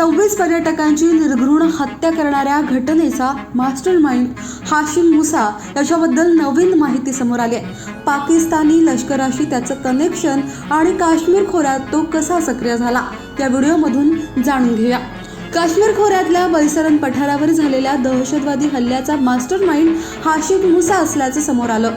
सव्वीस पर्यटकांची निर्घृण हत्या करणाऱ्या घटनेचा मास्टर माइंड हाशिम मुसा याच्याबद्दल नवीन माहिती समोर आली आहे. पाकिस्तानी लष्कराशी त्याचं कनेक्शन आणि काश्मीर खोऱ्यात तो कसा सक्रिय झाला या व्हिडिओमधून जाणून घेऊया. काश्मीर खोऱ्यातल्या बैसरन पठारावर झालेल्या दहशतवादी हल्ल्याचा मास्टर माइंड हाशिम मुसा असल्याचं समोर आलं.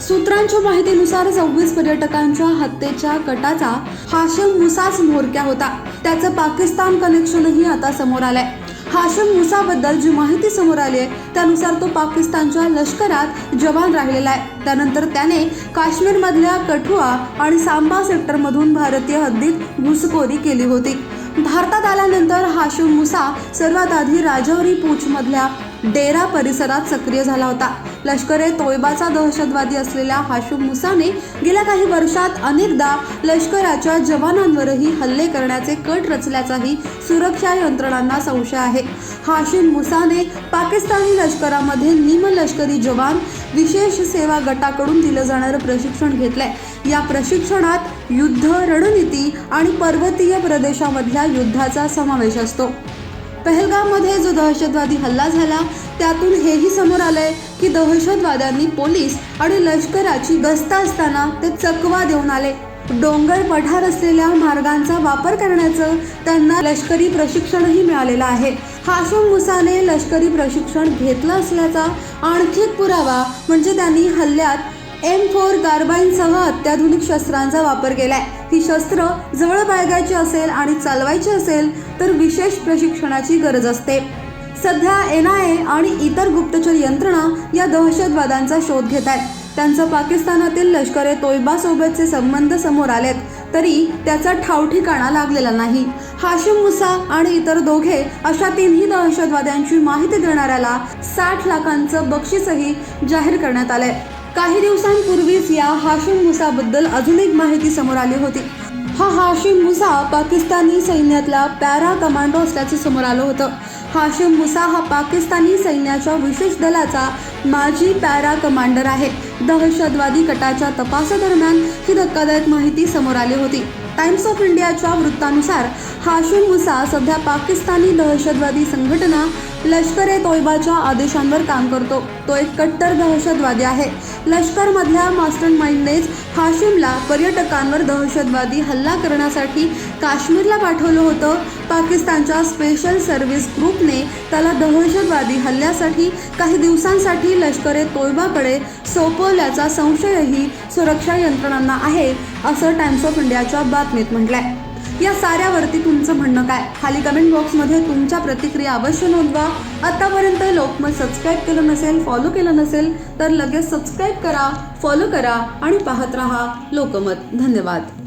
सूत्रांच्या माहितीनुसार सव्वीस पर्यटकांच्या हत्येच्या कटाचा हाशिम मुसाच म्होरक्या होता. त्याचं पाकिस्तान कनेक्शनही आता समोर आलंय. हाशिम मुसाबद्दल जी माहिती समोर आली आहे त्यानुसार तो पाकिस्तानच्या लष्करात जवान राहिलेला आहे. त्यानंतर त्याने काश्मीरमधल्या कठुआ आणि सांबा सेक्टरमधून भारतीय हद्दीत घुसखोरी केली होती. भारतात आल्यानंतर हाशिम मुसा सर्वात आधी राजौरी पूछमधल्या डेरा परिसरात सक्रिय झाला होता. लष्कर ए तोयबाचा दहशतवादी असलेल्या हाशिम मुसाने गेल्या काही वर्षात अनेकदा लष्कराच्या जवानांवरही हल्ले करण्याचे कट रचल्याचाही सुरक्षा यंत्रणांना संशय आहे. हाशिम मुसाने पाकिस्तानी लष्करामध्ये निमलष्करी जवान विशेष सेवा गटाकडून दिलं जाणारं प्रशिक्षण घेतलंय. या प्रशिक्षणात युद्ध रणनीती आणि पर्वतीय प्रदेशामधल्या युद्धाचा समावेश असतो. पहलगाममध्ये जो दहशतवादी हल्ला झाला त्यातून हेही समोर आलंय की दहशतवाद्यांनी पोलीस आणि लष्कराची गस्त असताना ते चकवा देऊन आले. डोंगर पठार असलेल्या मार्गांचा वापर करण्याचं त्यांना लष्करी प्रशिक्षणही मिळालेलं आहे. हाशम मुसाने लष्करी प्रशिक्षण घेतलं असल्याचा आणखी एक पुरावा म्हणजे त्यांनी हल्ल्यात एम फोर कार्बाईनसह अत्याधुनिक शस्त्रांचा वापर केलाय. ही शस्त्र जवळ बाळगायची असेल आणि चालवायची असेल तर विशेष प्रशिक्षणाची गरज असते. सध्या एन आय ए आणि इतर गुप्तचर यंत्रणा या दहशतवाद्यांचा शोध घेत आहेत त्यांचं पाकिस्तानातील लष्कर ए संबंध समोर आलेत तरी त्याचा ठावठिकाणा लागलेला नाही. हाशिम मुसा आणि इतर दोघे अशा तिन्ही दहशतवाद्यांची माहिती देणाऱ्याला साठ लाखांचं बक्षीसही जाहीर करण्यात आलंय. काही दिवसांपूर्वीच या हाशिम मुसाबद्दल अजून एक माहिती समोर आली होती. हा हाशिम मुसा पाकिस्तानी सैन्यातला पॅरा कमांडो असल्याचं समोर आलं होतं. हाशिम मुसा हा पाकिस्तानी सैन्याच्या विशेष दलाचा माजी पॅरा कमांडर आहे. दहशतवादी कटाच्या तपासादरम्यान ही धक्कादायक माहिती समोर आली होती. टाइम्स ऑफ इंडियाच्या वृत्तानुसार हाशिम मुसा सध्या पाकिस्तानी दहशतवादी संघटना लष्कर ए तोयबाच्या आदेशांवर काम करतो. तो एक कट्टर दहशतवादी आहे. लष्करमधल्या मास्टर माइंडनेच हाशिमला पर्यटकांवर दहशतवादी हल्ला करण्यासाठी काश्मीरला पाठवलं होतं. पाकिस्तानच्या स्पेशल सर्व्हिस ग्रुपने त्याला दहशतवादी हल्ल्यासाठी काही दिवसांसाठी लष्कर ए तोयबाकडे सोपवल्याचा संशयही सुरक्षा यंत्रणांना आहे असं टाइम्स ऑफ इंडियाच्या बातमीत म्हटलंय. या साऱ्यावरती तुमचं म्हणणं काय? खाली कमेंट बॉक्समध्ये तुमच्या प्रतिक्रिया अवश्य नोंदवा. आतापर्यंत लोकमत सबस्क्राईब केलं नसेल फॉलो केलं नसेल तर लगेच सबस्क्राईब करा फॉलो करा आणि पाहत रहा लोकमत. धन्यवाद.